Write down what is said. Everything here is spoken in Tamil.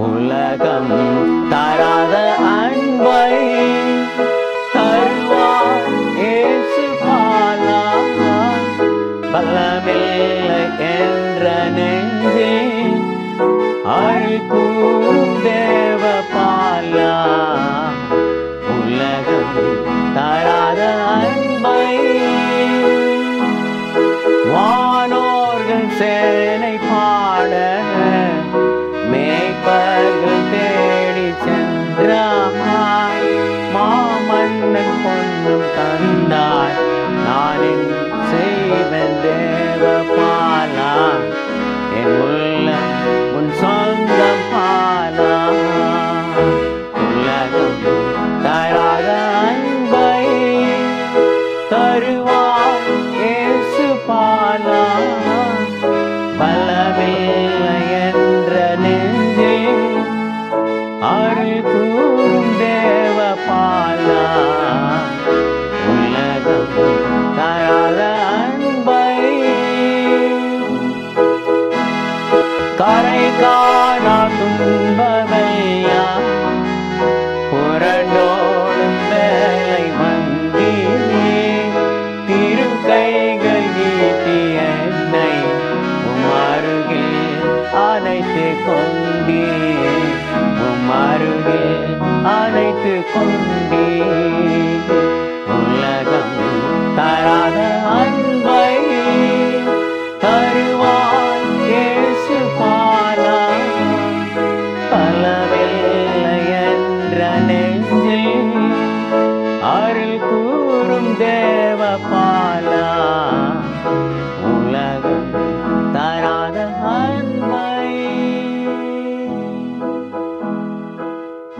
உலகம் தராத அன்பை பலமில்லை என்ற நெஞ்சே அருள் தேவ பாலா உலகம் தராத அன்பை வானோர்கள் சேனை நானின் செய்வன் தேவ பாலா என் உள்ள உன் சொந்த பாலா. உலகம் தராத அன்பை தருவான் கரை காணா துன்பமையா? புரண்டோடும் வேலை வந்தீரே திரு கைகள் ஈட்டி என்னை உம் அனைத்து அணைத்து கொண்டீர். உம் அருகில் கொண்டீர். தேவபாலா உலக